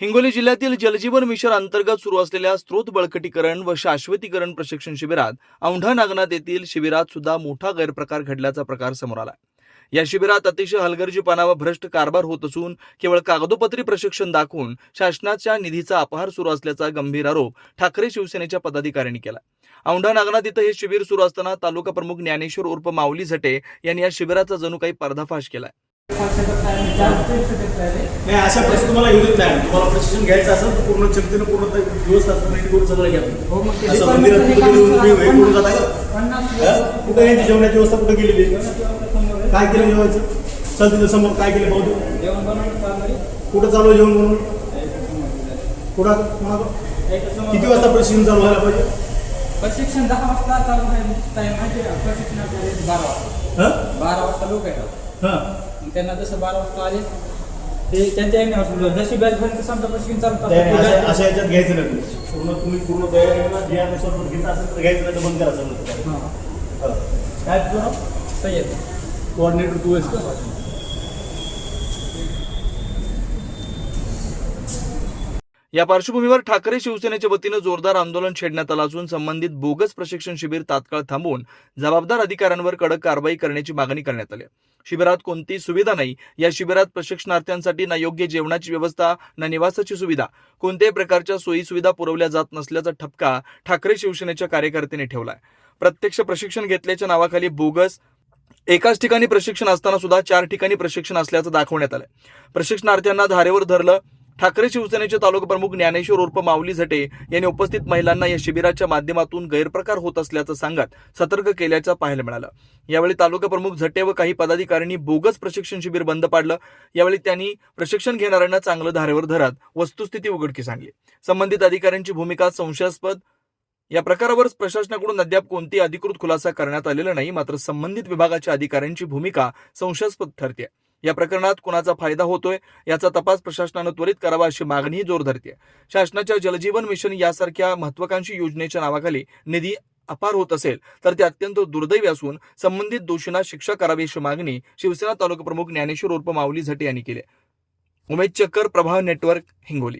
हिंगोली जिल्ह्यातील जलजीवन मिशन अंतर्गत सुरू असलेल्या स्रोत बळकटीकरण व शाश्वतीकरण प्रशिक्षण शिबिरात औंढा नागनाथ येथील शिबिरात सुद्धा मोठा गैरप्रकार घडल्याचा प्रकार समोर आला या शिबिरात अतिशय हलगर्जीपणा व भ्रष्ट कारभार होत असून केवळ कागदोपत्री प्रशिक्षण दाखवून शासनाच्या निधीचा अपहार सुरू असल्याचा गंभीर आरोप ठाकरे शिवसेनेच्या पदाधिकाऱ्यांनी केला औंढा नागनाथ इथं हे शिबिर सुरू असताना तालुका प्रमुख ज्ञानेश्वर उर्फ माऊली झटे यांनी या शिबिराचा जणू काही पर्दाफाश केला नाही अशा परिस्थिती तुम्हाला येऊ देत नाही. तुम्हाला प्रशिक्षण घ्यायचं असेल तर पूर्ण चिंतेनं पूर्ण दिवस करून सगळं घ्या. हो असं मंदिरात कुठे. हे करून जाता यांची जेवणाची व्यवस्था? कुठं केलेली काय केलं जेवायचं? चल तिथं समोर काय केलं चाललंय. कुठं चालू आहे जेवण म्हणून कुठं? किती वाजता प्रशिक्षण चालू व्हायला पाहिजे? प्रशिक्षण दहा वाजता चालू आहे. टाइम आहे? प्रशिक्षण बारा वाजता. बारा वाजता लोक येतात. हां. त्यांना जसं बारा वाजता आले ते त्यांच्या येणे जशी समजा चालू अशा अशा याच्यात घ्यायचं नाही. पूर्ण तुम्ही पूर्ण तयारीला जे आहे स्वतः घेत असेल तर घ्यायचं नाही तर बंद करा सगळं. काय तुझं नाव सय्यद कोऑर्डिनेटर तू आहेस का? या पार्श्वभूमीवर ठाकरे शिवसेनेच्या वतीनं जोरदार आंदोलन छेडण्यात आलं असून संबंधित बोगस प्रशिक्षण शिबिर तात्काळ थांबवून जबाबदार अधिकाऱ्यांवर कडक कारवाई करण्याची मागणी करण्यात आली शिबिरात कोणतीही सुविधा नाही. या शिबिरात प्रशिक्षणार्थ्यांसाठी ना योग्य जेवणाची व्यवस्था ना निवासाची सुविधा. कोणत्याही प्रकारच्या सोयी सुविधा पुरवल्या जात नसल्याचा ठपका ठाकरे शिवसेनेच्या कार्यकर्त्यांनी ठेवलाय. प्रत्यक्ष प्रशिक्षण घेतल्याच्या नावाखाली बोगस एकाच ठिकाणी प्रशिक्षण असताना सुद्धा चार ठिकाणी प्रशिक्षण असल्याचं दाखवण्यात आलंय. प्रशिक्षणार्थ्यांना धारेवर धरलं ठाकरे शिवसेनेचे तालुका प्रमुख ज्ञानेश्वर उर्फ माऊली झटे यांनी उपस्थित महिलांना या शिबिराच्या माध्यमातून गैरप्रकार होत असल्याचं सांगत सतर्क केल्याचं पाहायला मिळालं. यावेळी तालुका प्रमुख झटे व काही पदाधिकाऱ्यांनी बोगस प्रशिक्षण शिबिर बंद पाडलं. यावेळी त्यांनी प्रशिक्षण घेणाऱ्यांना चांगलं धारेवर धरत वस्तुस्थिती उघडकीस आणली. संबंधित अधिकाऱ्यांची भूमिका संशयास्पद. या प्रकारावर प्रशासनाकडून अद्याप कोणती अधिकृत खुलासा करण्यात आलेला नाही मात्र संबंधित विभागाच्या अधिकाऱ्यांची भूमिका संशयास्पद ठरते या प्रकरणात कुणाचा फायदा होतोय याचा तपास प्रशासनानं त्वरित करावा अशी मागणीही जोर धरते शासनाच्या जलजीवन मिशन यासारख्या महत्वाकांक्षी योजनेच्या नावाखाली निधी अपार होत असेल तर ते अत्यंत दुर्दैवी असून संबंधित दोषींना शिक्षा करावी अशी मागणी शिवसेना तालुका प्रमुख ज्ञानेश्वर उर्फ माऊली झटे यांनी केली उमेद चक्कर प्रभाव नेटवर्क हिंगोली.